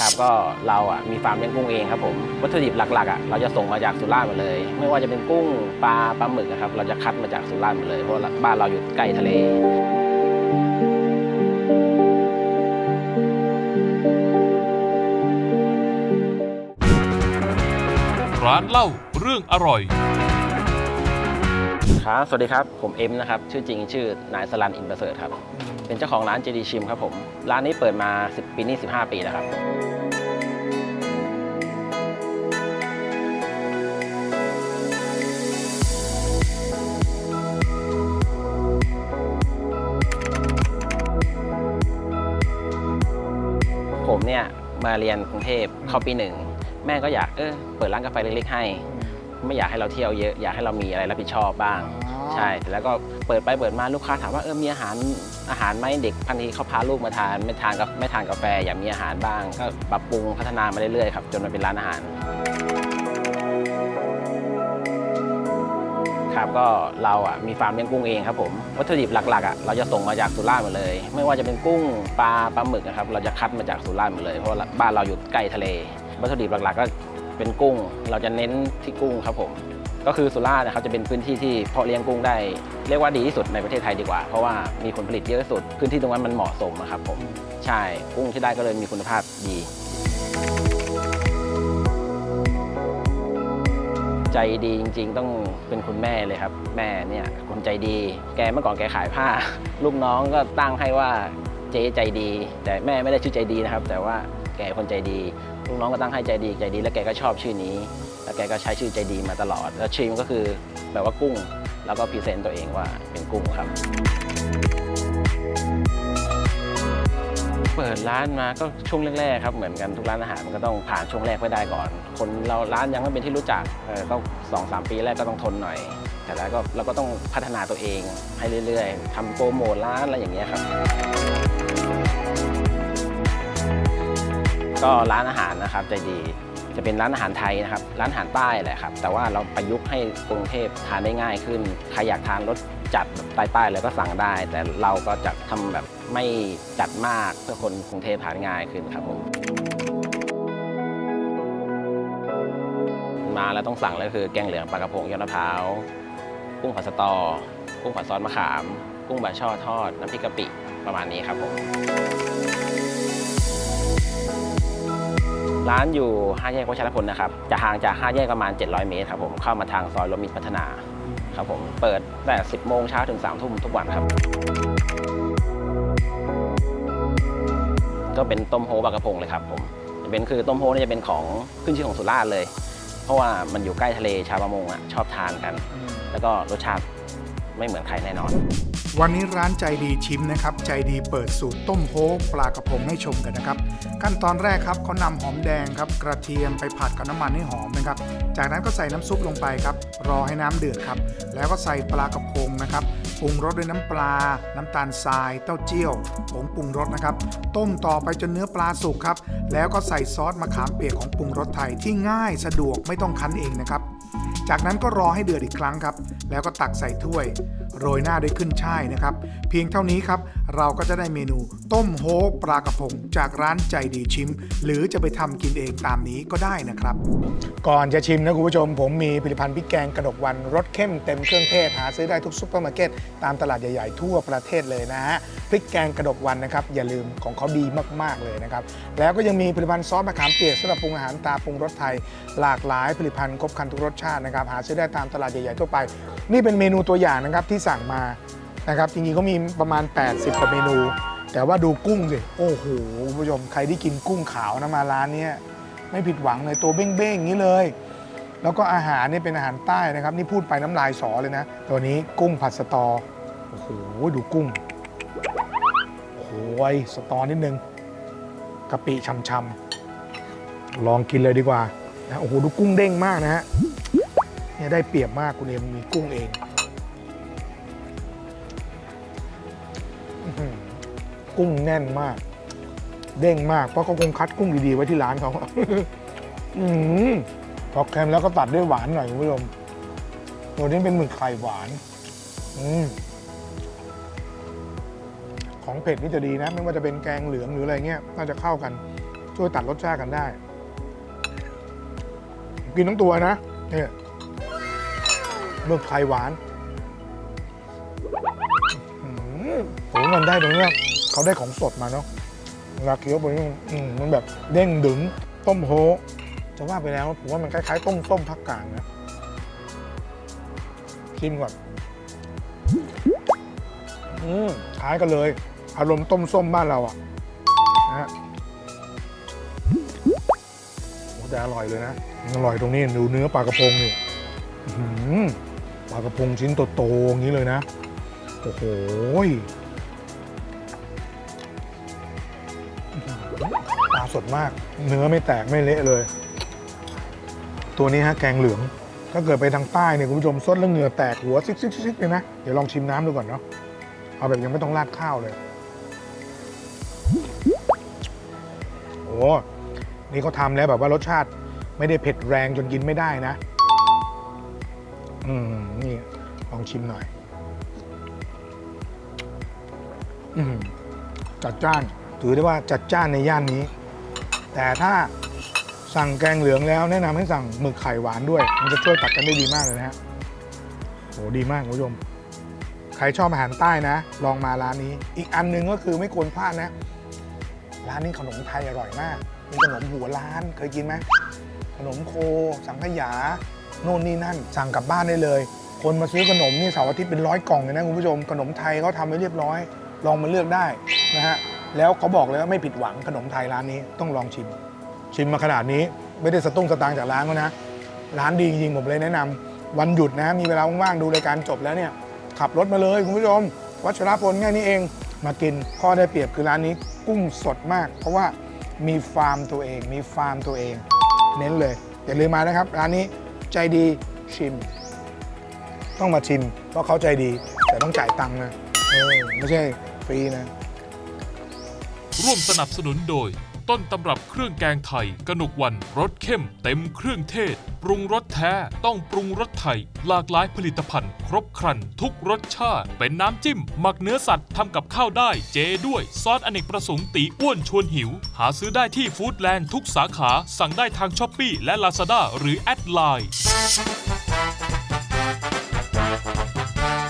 ครับก็เราอะมีฟาร์มเลี้ยงกุ้งเองครับผมวัตถุดิบหลักๆอะเราจะส่งมาจากสุราษฎร์หมดเลย ไม่ว่าจะเป็นกุ้งปลาปลาหมึกนะครับเราจะคัดมาจากสุราษฎร์หมดเลยเพราะบ้านเราอยู่ใกล้ทะเลร้านเล่าเรื่องอร่อย ครับ สวัสดีครับ ผมเอ็มนะครับ ชื่อจริงชื่อนายสลันอินประเสริฐครับ เป็นเจ้าของร้านเจดีชิมครับผม ร้านนี้เปิดมา 10 ปีนี่15 ปีแล้วครับ ผมเนี่ยมาเรียนกรุงเทพเข้าปีหนึ่ง แม่ก็อยากเออเปิดร้านกาแฟเล็กๆให้ ไม่อยากให้เราเที่ยวเยอะอยากให้เรามีอะไรรับผิดชอบบ้าง ใช่แต่แล้วก็เปิดไปเปิดมาลูกค้าถามว่าเออมีอาหารอาหารไหมเด็กบางทีเขาพาลูกมาทานไม่ทานกับไม่ทานกาแฟอยากมีอาหารบ้างก็ปรับปรุงพัฒนามาเรื่อยๆครับจนมาเป็นร้านอาหารครับก็เราอะมีฟาร์มเลี้ยงกุ้งเองครับผมวัตถุดิบหลักๆอะเราจะส่งมาจากสุราษฎร์หมดเลย ไม่ว่าจะเป็นกุ้งปลาปลาหมึกนะครับเราจะคัดมาจากสุราษฎร์หมดเลยเพราะว่าบ้านเราอยู่ใกล้ทะเล วัตถุดิบหลักๆก็ เป็นกุ้ง เราจะเน้นที่กุ้งครับผม ก็คือสุราษฎร์นะครับจะเป็นพื้นที่ที่เพาะเลี้ยงกุ้งได้ เรียกว่าดีที่สุดในประเทศไทยดีกว่า เพราะว่ามีผลผลิตเยอะที่สุด พื้นที่ตรงนั้นมันเหมาะสมอะครับผม ใช่ กุ้งที่ได้ก็เลยมีคุณภาพดี ใจดีจริง ๆ ต้องเป็นคุณแม่เลยครับ แม่เนี่ยคนใจดี แกเมื่อก่อนแกขายผ้า ลูกน้องก็ตั้งให้ว่าเจ๊ใจดี แต่แม่ไม่ได้ชื่อใจดีนะครับ แต่ว่า แกคนใจดีลูกน้องก็ตั้งให้ใจดีใจดี แล้วแกก็ชอบชื่อนี้ แล้วแกก็ใช้ชื่อใจดีมาตลอด แล้วชื่อมันก็คือแบบว่ากุ้ง แล้วก็พรีเซนต์ตัวเองว่าเป็นกุ้งครับเปิดร้านมาก็ช่วงแรกๆครับเหมือนกันทุกร้านอาหารมันก็ต้องผ่านช่วงแรกไปได้ก่อน คนเราร้านยังไม่เป็นที่รู้จักเออก็สองสามปีแรกก็ต้องทนหน่อย แต่แล้วก็เราก็ต้องพัฒนาตัวเองให้เรื่อยๆทำโปรโมทร้านอะไรอย่างเงี้ยครับ ก็ร้านอาหารนะครับใจดีจะเป็นร้านอาหารไทยนะครับ ร้านอาหารใต้แหละครับ แต่ว่าเราประยุกต์ให้กรุงเทพทานได้ง่ายขึ้น ใครอยากทานรสจัดแบบใต้ๆเลยก็สั่งได้ แต่เราก็จะทำแบบไม่จัดมากเพื่อคนกรุงเทพทานง่ายขึ้นครับผมมาแล้วต้องสั่งเลยคือแกงเหลืองปลากระพงยอดมะพร้าวกุ้งผัดสตอ กุ้งผัดซอสมะขาม กุ้งบาช่อทอด น้ำพริกกะปิประมาณนี้ครับผม ร้านอยู่5แยกวัชรพลนะครับ จะห่างจาก5แยกประมาณ 700 เมตรครับผม เข้ามาทางซอยลมมิตรพัฒนาครับผม เปิดตั้งแต่ 10 โมงเช้าถึง 3 ทุ่มทุกวันครับ ก็เป็นต้มโฮบากระพงเลยครับผมจะเป็นคือต้มโฮเนี่ยจะเป็นของขึ้นชื่อของสุราษฎร์เลย เพราะว่ามันอยู่ใกล้ทะเลชาวประมงอะชอบทานกัน แล้วก็รสชาติ ไม่เหมือนใครแน่นอน วันนี้ร้านใจดีชิมนะครับ ใจดีเปิดสูตรต้มโฮปลากระพงให้ชมกันนะครับ ขั้นตอนแรกครับเขานำหอมแดงครับ กระเทียมไปผัดกับน้ำมันให้หอมนะครับ จากนั้นก็ใส่น้ำซุปลงไปครับ รอให้น้ำเดือดครับ แล้วก็ใส่ปลากระพงนะครับปรุงรสด้วยน้ำปลา น้ำตาลทราย เต้าเจี้ยวผงปรุงรสนะครับ ต้มต่อไปจนเนื้อปลาสุกครับ แล้วก็ใส่ซอสมะขามเปียกของปรุงรสไทยที่ง่ายสะดวกไม่ต้องคั้นเองนะครับ จากนั้นก็รอให้เดือดอีกครั้งครับ แล้วก็ตักใส่ถ้วย โรยหน้าด้วยขึ้นช่ายนะครับ เพียงเท่านี้ครับ เราก็จะได้เมนูต้มโฮปลากระพงจากร้านใจดีชิม หรือจะไปทำกินเองตามนี้ก็ได้นะครับ ก่อนจะชิมนะคุณผู้ชม ผมมีผลิตภัณฑ์พริกแกงกระดกวันรสเข้มเต็มเครื่องเทศหาซื้อได้ทุกซุปเปอร์มาร์เก็ตตามตลาดใหญ่ๆทั่วประเทศเลยนะฮะพริกแกงกระดกวันนะครับอย่าลืมของเขาดีมากๆเลยนะครับแล้วก็ยังมีผลิตภัณฑ์ซอสมะขามเปียกสำหรับปรุงอาหารตาปรุงรสไทย หลากหลายผลิตภัณฑ์ครบครันทุกรสชาตินะครับหาซื้อได้ตามตลาดใหญ่ๆทั่วไป นี่เป็นเมนูตัวอย่างนะครับที่สั่งมานะครับจริงๆก็มีประมาณ 80กว่าเมนู แต่ว่าดูกุ้งสิโอ้โหคุณผู้ชมใครที่กินกุ้งขาวนะมาร้านนี้ไม่ผิดหวังเลยตัวเบ้งๆอย่างนี้เลย แล้วก็อาหารนี่เป็นอาหารใต้นะครับ นี่พูดไปน้ำลายสอเลยนะ ตัวนี้กุ้งผัดสตอโอ้โหดูกุ้งโอ้โหยสตอนิดนึงกะปิช่ำๆลองกินเลยดีกว่านะโอ้โหดูกุ้งเด้งมากนะฮะเนี่ยได้เปรียบมากคุณเอ็มมีกุ้งเอง กุ้งแน่นมาก เด้งมาก เพราะเขาคงคัดกุ้งดีๆไว้ที่ร้านเขาอืมพอเค็มแล้วก็ตัดด้วยหวานหน่อยคุณผู้ชมตัวนี้เป็นหมึกไข่หวาน อืมของเผ็ดนี่จะดีนะ ไม่ว่าจะเป็นแกงเหลืองหรืออะไรเงี้ยน่าจะเข้ากัน ช่วยตัดรสชาติกันได้ กินทั้งตัวนะเนี่ยเมือกไข่หวานอื้อหือโหมันได้ตรงเนี้ย เขาได้ของสดมาเนาะเวลาเคี้ยวไปนี่อืมมันแบบเด้งดึงต้มโฮจะว่าไปแล้วผมว่ามันคล้ายๆ ต้มส้มภาคกลางนะชิมก่อนอืมคล้ายกันเลย อารมณ์ต้มส้มบ้านเราอะนะฮะโอ้แต่อร่อยเลยนะอร่อยตรงนี้ดูเนื้อปลากระพงนี่ปลากระพงชิ้นโตๆอย่างนี้เลยนะ โอ้โห ปลาสดมาก เนื้อไม่แตกไม่เละเลย ตัวนี้ฮะแกงเหลือง ถ้าเกิดไปทางใต้เนี่ยคุณผู้ชมซดแล้วเหงื่อแตกหัวซิกซิกซิกเลยนะ เดี๋ยวลองชิมน้ำดูก่อนเนาะ เอาแบบยังไม่ต้องราดข้าวเลย โอ้นี่เขาทำแล้วแบบว่ารสชาติไม่ได้เผ็ดแรงจนกินไม่ได้นะ อืม นี่ลองชิมหน่อย อืมจัดจ้าน ถือได้ว่าจัดจ้านในย่านนี้ แต่ถ้าสั่งแกงเหลืองแล้วแนะนำให้สั่งหมึกไข่หวานด้วย มันจะช่วยตัดกันได้ดีมากเลยนะฮะโหดีมากคุณผู้ชมใครชอบอาหารใต้นะ ลองมาร้านนี้ อีกอันหนึงก็คือไม่ควรพลาดนะ ร้านนี้ขนมไทยอร่อยมาก มีขนมหัวล้านเคยกินไหมขนมโค สังขยา โน่นนี่นั่น สั่งกลับบ้านได้เลย คนมาซื้อขนมนี่เสาร์อาทิตย์เป็นร้อยกล่องเลยนะคุณผู้ชม ขนมไทยเขาทำไว้เรียบร้อย ลองมาเลือกได้นะฮะ แล้วเขาบอกเลยว่าไม่ผิดหวังขนมไทยร้านนี้ต้องลองชิม ชิมมาขนาดนี้ไม่ได้สตุ้งสตางค์จากร้านเขานะ ร้านดีจริงๆผมเลยแนะนำวันหยุดนะ มีเวลาว่างๆดูรายการจบแล้วเนี่ย ขับรถมาเลยคุณผู้ชม วัชรพลง่ายนี้เองมากินข้อได้เปรียบคือร้านนี้กุ้งสดมาก เพราะว่ามีฟาร์มตัวเอง มีฟาร์มตัวเอง เน้นเลย อย่าลืมมานะครับ ร้านนี้ใจดีชิม ต้องมาชิม เพราะเขาใจดีแต่ต้องจ่ายตังค์นะเออไม่ใช่ฟรีนะ ร่วมสนับสนุนโดย ต้นตำรับเครื่องแกงไทย กนกวันรสเข้มเต็มเครื่องเทศ ปรุงรสแท้ต้องปรุงรสไทย หลากหลายผลิตภัณฑ์ ครบครัน ทุกรสชาติ เป็นน้ำจิ้ม หมักเนื้อสัตว์ทำกับข้าวได้ เจด้วย ซอสอเนกประสงค์ตีอ้วนชวนหิว หาซื้อได้ที่ฟู้ดแลนด์ทุกสาขาสั่งได้ทางช้อปปีและลาซาด้าหรือแอดไลน์